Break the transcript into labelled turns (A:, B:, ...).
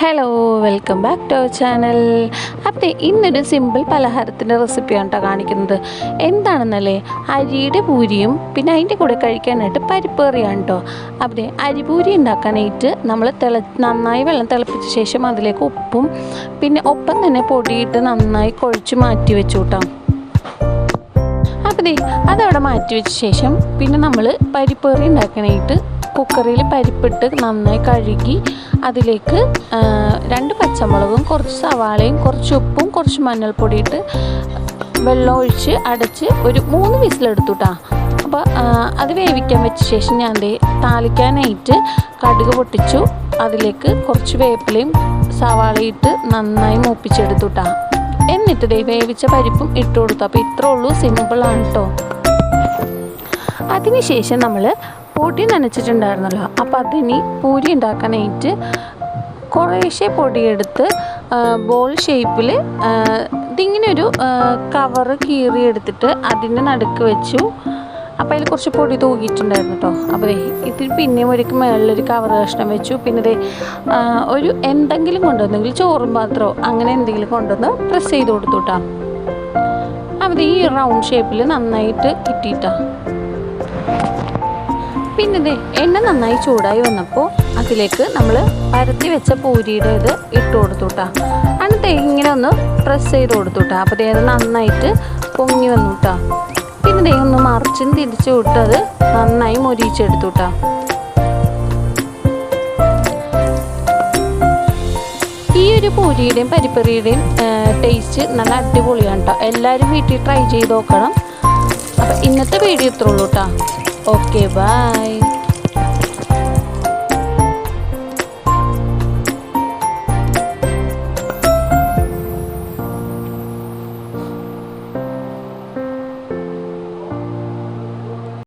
A: Hello welcome back to our channel അപ്പോൾ ഇന്നൊരു simple പലഹാരത്തിന്റെ റെസിപ്പിയാണ് കേട്ടോ കാണിക്കുന്നത്. എന്താണെന്നല്ലേ? അരിയുടെ പൂരിയും പിന്നെ അതിന്റെ കൂടെ കഴിക്കാനായിട്ട് പരിപ്പ് കറിയാണ് കേട്ടോ അവിടെ അരിപൂരി ഉണ്ടാക്കാനായിട്ട് നമ്മൾ തിള നന്നായി വെള്ളം തിളപ്പിച്ച ശേഷം അതിലേക്ക് ഉപ്പും പിന്നെ ഒപ്പം തന്നെ പൊടിയിട്ട് നന്നായി കുഴച്ച് മാറ്റി വെച്ചു കേട്ടോ അപ്പോൾ ദേ അതവിടെ മാറ്റി വെച്ച ശേഷം പിന്നെ നമ്മൾ പരിപ്പ് കറി ഉണ്ടാക്കാനായിട്ട് കുക്കറിൽ പരിപ്പിട്ട് നന്നായി കഴുകി അതിലേക്ക് രണ്ട് പച്ചമുളകും കുറച്ച് സവാളയും കുറച്ച് ഉപ്പും കുറച്ച് മഞ്ഞൾപ്പൊടി ഇട്ട് വെള്ളം ഒഴിച്ച് അടച്ച് ഒരു മൂന്ന് വിസിലെടുത്തുട്ടാ അപ്പോൾ അത് വേവിക്കാൻ വെച്ച ശേഷം ഞാൻ താളിക്കാനായിട്ട് കടുക് പൊട്ടിച്ചു. അതിലേക്ക് കുറച്ച് വേപ്പിലയും സവാളയും ഇട്ട് നന്നായി മൂപ്പിച്ചെടുത്തുട്ടാ എന്നിട്ട് ദേ വേവിച്ച പരിപ്പും ഇട്ട് കൊടുത്തു. അപ്പോൾ ഇത്രേ ഉള്ളൂ. സിമ്പിളാണ് കേട്ടോ അതിനുശേഷം നമ്മൾ പൊടി നനച്ചിട്ടുണ്ടായിരുന്നല്ലോ. അപ്പോൾ അതിനി പൂരി ഉണ്ടാക്കാനായിട്ട് കുറേശ്ശെ പൊടിയെടുത്ത് ബോൾ ഷേപ്പിൽ ഇതിങ്ങനെ ഒരു കവറ് കീറി എടുത്തിട്ട് അതിന്റെ നടുക്ക് വെച്ചു. അപ്പോൾ അതിൽ കുറച്ച് പൊടി തൂക്കിയിട്ടുണ്ടായിരുന്നു കേട്ടോ അപ്പോൾ ഇതിൽ പിന്നെയും ഒരിക്കൽ മേളിലൊരു കവർ കഷ്ണം വെച്ചു. പിന്നെ ദേ ഒരു എന്തെങ്കിലും കൊണ്ടുവന്നെങ്കിൽ ചോറും പാത്രമോ അങ്ങനെ എന്തെങ്കിലും കൊണ്ടുവന്ന് പ്രസ് ചെയ്ത് കൊടുത്തു കേട്ടോ അപ്പോൾ ഈ റൗണ്ട് ഷേപ്പിൽ നന്നായിട്ട് കിട്ടിയിട്ടാ. പിന്നെ ഇതേ എണ്ണ നന്നായി ചൂടായി വന്നപ്പോൾ അതിലേക്ക് നമ്മൾ പരത്തി വെച്ച പൂരിയുടെ ഇത് ഇട്ട് കൊടുത്തുട്ടാ. എന്നിട്ട് ഇങ്ങനെ ഒന്ന് പ്രസ് ചെയ്ത് കൊടുത്തുട്ടാ. അപ്പോൾ ഇത് നന്നായിട്ട് പൊങ്ങി വന്നുട്ടാ. പിന്നെ ദേ ഒന്ന് മറിച്ചും തിരിച്ചു വിട്ടത് നന്നായി മൊരിയിച്ചെടുത്തു ഈ ഒരു പൂരിയുടെയും പരിപ്പറിയുടെയും ടേസ്റ്റ് നല്ല അടിപൊളിയാണ് കേട്ടോ എല്ലാവരും വീട്ടിൽ ട്രൈ ചെയ്ത് നോക്കണം. അപ്പം ഇന്നത്തെ വീഡിയോ ഇത്രേ ഉള്ളൂ കേട്ടോ Okay, bye.